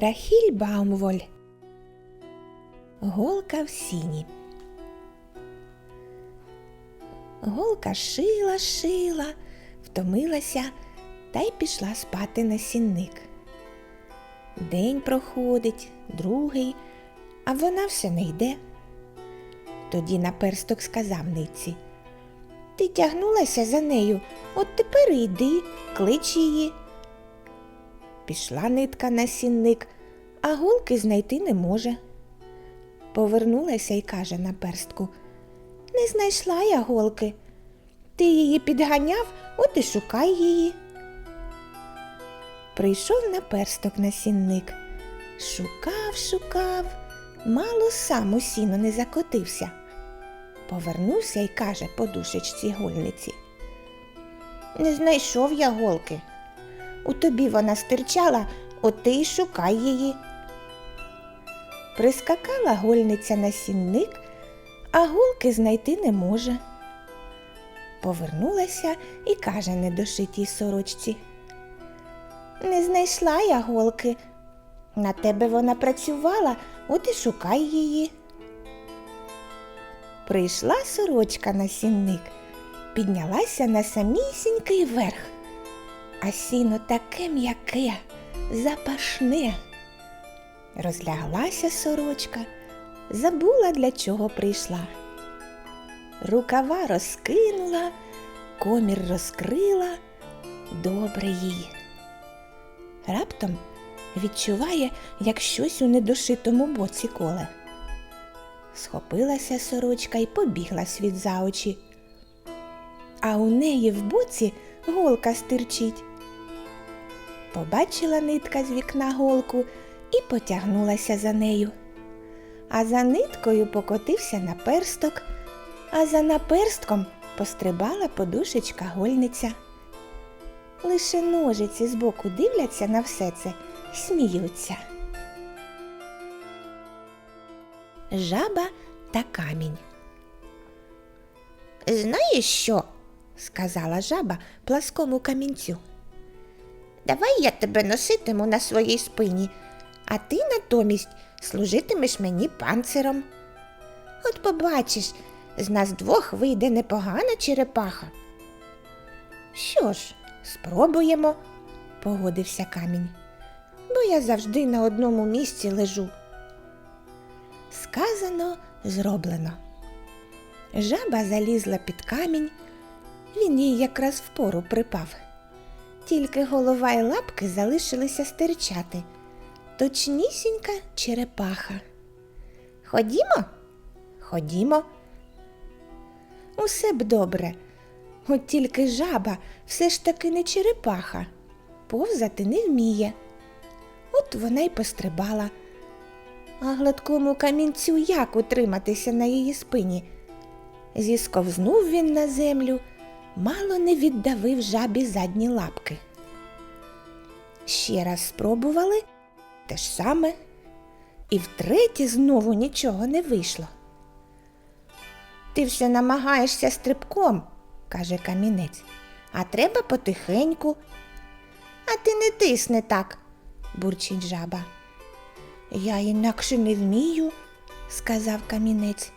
Рахіль Баумволь. Голка в сіні. Голка шила, шила, втомилася та й пішла спати на сінник. День проходить, другий, а вона все не йде. Тоді наперсток сказав ниці. Ти тягнулася за нею, от тепер йди, клич її. Пішла нитка на сінник, а голки знайти не може. Повернулася і каже наперстку. Не знайшла я голки. Ти її підганяв, от і шукай її. Прийшов наперсток на сінник. Шукав, шукав, мало сам у сіно не закотився. Повернувся і каже подушечці гольниці. Не знайшов я голки. У тобі вона стирчала, от ти й шукай її. Прискакала гольниця на сінник, а голки знайти не може. Повернулася і каже недошитій сорочці. Не знайшла я голки. На тебе вона працювала, от і шукай її. Прийшла сорочка на сінник, піднялася на самісінький верх, а сіно таке м'яке, запашне. Розляглася сорочка, забула, для чого прийшла. Рукава розкинула, комір розкрила, добре їй. Раптом відчуває, як щось у недошитому боці коле. Схопилася сорочка і побігла світ за очі. А у неї в боці голка стирчить. Побачила нитка з вікна голку і потягнулася за нею. А за ниткою покотився наперсток, а за наперстком пострибала подушечка гольниця. Лише ножиці збоку дивляться на все це сміються. Жаба та камінь. Знаєш що? сказала жаба пласкому камінцю. Давай я тебе носитиму на своїй спині, а ти натомість служитимеш мені панциром. От побачиш, з нас двох вийде непогана черепаха. Що ж, спробуємо, погодився камінь, бо я завжди на одному місці лежу. Сказано, зроблено. Жаба залізла під камінь, він їй якраз впору припав. Тільки голова й лапки залишилися стирчати. Точнісінька черепаха. Ходімо? Ходімо. Усе б добре. От тільки жаба все ж таки не черепаха, повзати не вміє. От вона й пострибала. А гладкому камінцю як утриматися на її спині? Зісковзнув він на землю, мало не віддавив жабі задні лапки. Ще раз спробували те ж саме, і втретє знову нічого не вийшло. Ти все намагаєшся стрибком, каже камінець, а треба потихеньку. А ти не тисни так, бурчить жаба. Я інакше не вмію, сказав камінець.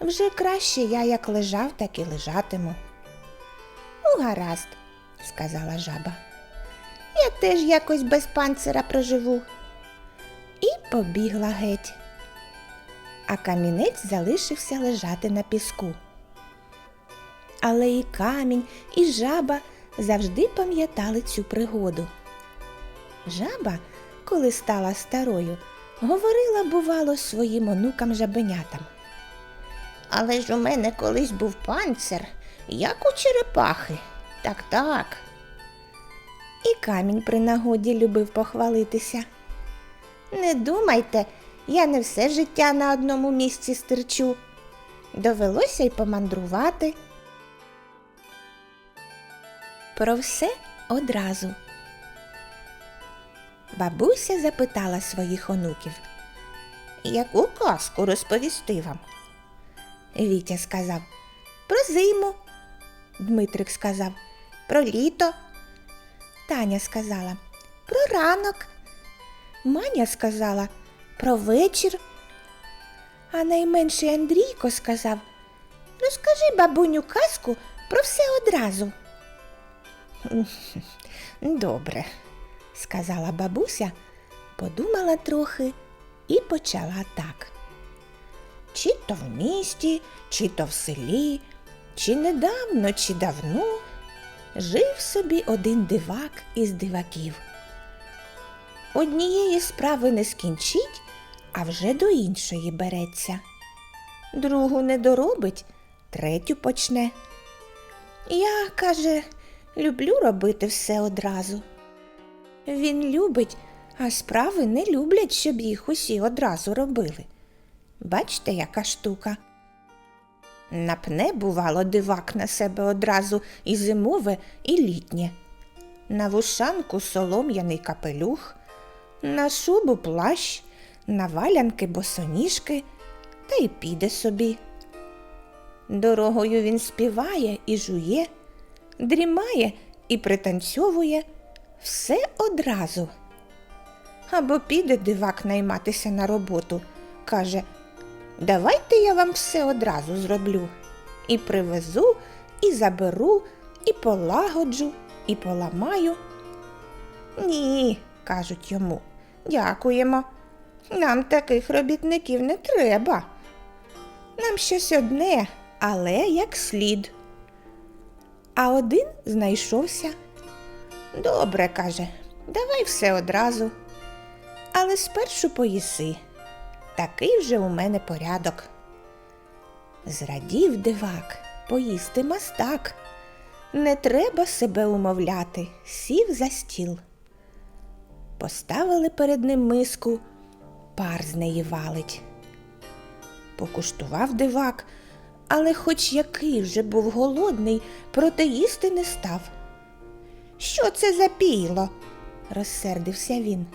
Вже краще я як лежав, так і лежатиму. Ну, гаразд, сказала жаба. Я теж якось без панцира проживу. І побігла геть. А камінець залишився лежати на піску. Але і камінь, і жаба завжди пам'ятали цю пригоду. Жаба коли стала старою, говорила, бувало, своїм онукам жабенятам. Але ж у мене колись був панцир, як у черепахи. Так так. І камінь при нагоді любив похвалитися. Не думайте, я не все життя на одному місці стирчу. Довелося й помандрувати. Про все одразу. Бабуся запитала своїх онуків. Яку казку розповісти вам? Вітя сказав про зиму. Дмитрик сказав про літо. Таня сказала про ранок. Маня сказала про вечір. А найменший Андрійко сказав Розкажи бабуню казку про все одразу. Добре, сказала бабуся, подумала трохи і почала так. То в місті, чи то в селі, чи недавно, чи давно жив собі один дивак із диваків. Однієї справи не скінчить, а вже до іншої береться. Другу не доробить, третю почне. Я, каже, люблю робити все одразу. Він любить, а справи не люблять, щоб їх усі одразу робили. Бачите, яка штука. Напне, бувало, дивак на себе одразу і зимове, і літнє. На вушанку солом'яний капелюх, на шубу плащ, на валянки босоніжки, та й піде собі. Дорогою він співає і жує, дрімає і пританцьовує все одразу. Або піде дивак найматися на роботу, каже Давайте я вам все одразу зроблю. І привезу, і заберу, і полагоджу, і поламаю. Ні, кажуть йому, дякуємо. Нам таких робітників не треба. Нам щось одне, але як слід. А один знайшовся. Добре, каже, давай все одразу. Але спершу поїси. Такий вже у мене порядок. Зрадів дивак, поїсти мастак. Не треба себе умовляти, сів за стіл. Поставили перед ним миску, пар з неї валить. Покуштував дивак, але хоч який вже був голодний, проте їсти не став. Що це за піло? розсердився він.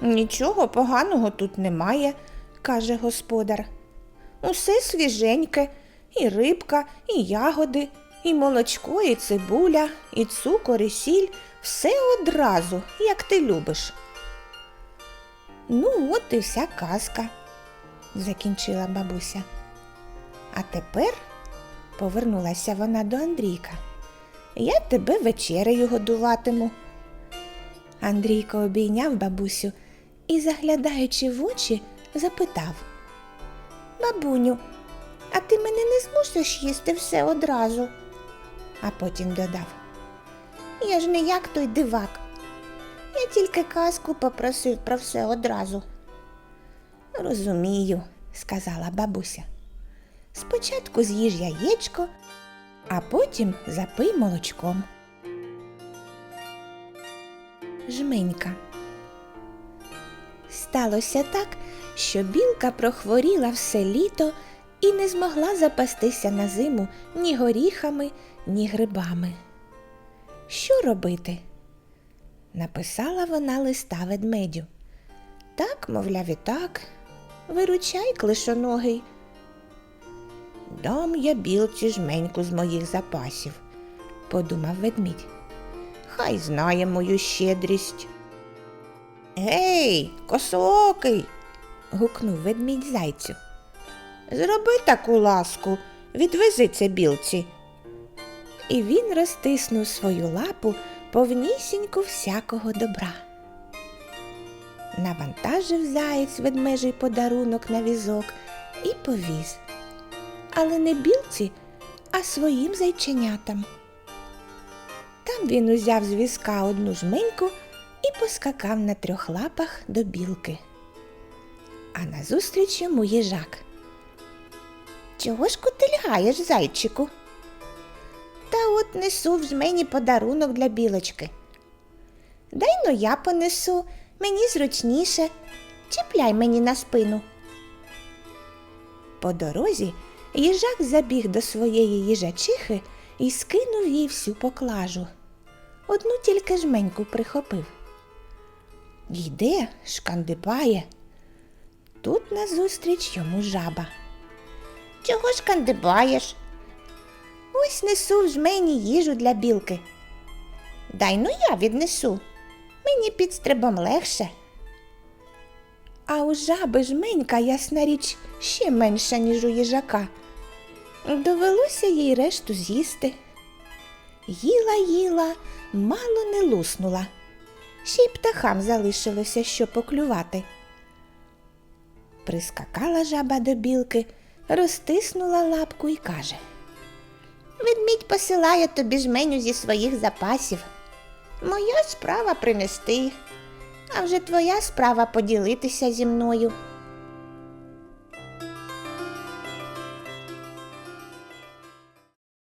Нічого поганого тут немає, каже господар. Усе свіженьке, і рибка, і ягоди, і молочко, і цибуля, і цукор, і сіль все одразу, як ти любиш. Ну, от і вся казка, закінчила бабуся. А тепер повернулася вона до Андрійка. Я тебе вечерею годуватиму. Андрійко обійняв бабусю і, заглядаючи в очі, запитав Бабуню, а ти мене не змусиш їсти все одразу? А потім додав Я ж не як той дивак. Я тільки казку попросив про все одразу. Розумію, сказала бабуся. Спочатку з'їж яєчко, а потім запий молочком. Жменька. Сталося так, що білка прохворіла все літо і не змогла запастися на зиму ні горіхами, ні грибами. Що робити? Написала вона листа ведмедю. Так, мовляв, і так, виручай клишоногий. Дам я білці жменьку з моїх запасів, подумав ведмідь. Хай знає мою щедрість. Гей, косоокий. гукнув ведмідь зайцю. Зроби таку ласку, відвези це білці. І він розтиснув свою лапу повнісіньку всякого добра. Навантажив заєць ведмежий подарунок на візок і повіз. Але не білці, а своїм зайченятам. Там він узяв з візка одну жменьку поскакав на трьох лапах до білки. А назустріч йому їжак. Чого ж кутильгаєш, зайчику? Та от несу в жмені подарунок для білочки. Дай ну я понесу, мені зручніше. Чіпляй мені на спину. По дорозі їжак забіг до своєї їжачихи і скинув їй всю поклажу. Одну тільки жменьку прихопив. Йде, шкандибає. Тут назустріч йому жаба. Чого шкандибаєш? Ось несу в жмені їжу для білки. Дай ну я віднесу. Мені під стрибом легше. А у жаби жменька, ясна річ, ще менша, ніж у їжака. Довелося їй решту з'їсти. Їла, їла, мало не луснула. Ще й птахам залишилося що поклювати. Прискакала жаба до білки, розтиснула лапку і каже Ведмідь посилає тобі жменю зі своїх запасів. Моя справа принести, а вже твоя справа поділитися зі мною.